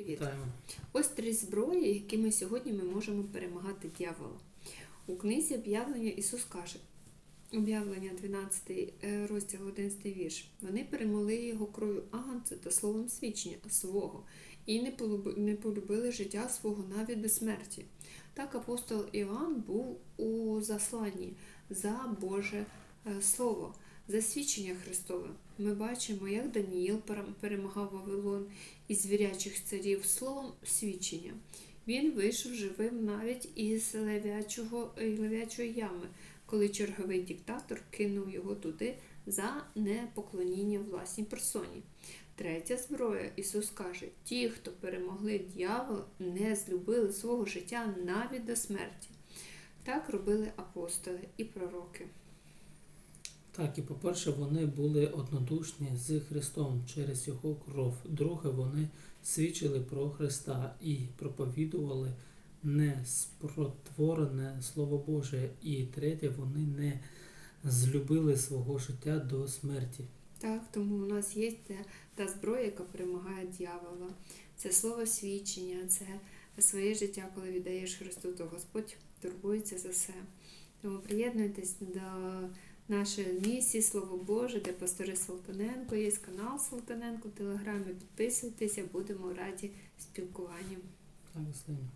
Вітаємо. Ось три зброї, якими сьогодні ми можемо перемагати дьявола. У книзі об'явлення Ісус каже, об'явлення 12 е, розділ 11 вірш. Вони перемогли його кров'ю агнця та словом свідчення свого і не полюбили життя свого навіть до смерті. Так апостол Іоанн був у засланні за Боже е, Слово, за свідчення Христове. Ми бачимо, як Даніїл перемагав Вавилон із звірячих царів словом свідчення. Він вийшов живим навіть із левячого, е, левячої ями, коли черговий диктатор кинув його туди за непоклоніння власній персоні. Третя зброя, Ісус каже, ті, хто перемогли дьявола, не злюбили свого життя навіть до смерті. Так робили апостоли і пророки. Так, і по-перше, вони були однодушні з Христом через Його кров. Друге, вони свідчили про Христа і проповідували неспотворене Слово Боже. І третє, вони не злюбили свого життя до смерті. Так, тому у нас є та зброя, яка перемагає дьявола. Це слово свідчення, це своє життя, коли віддаєш Христу, то Господь турбується за все. Тому приєднуйтесь до нашої місії Слово Боже, де пастори Салтаненко, є канал Салтаненко в Телеграмі. Підписуйтеся, будемо раді Слава.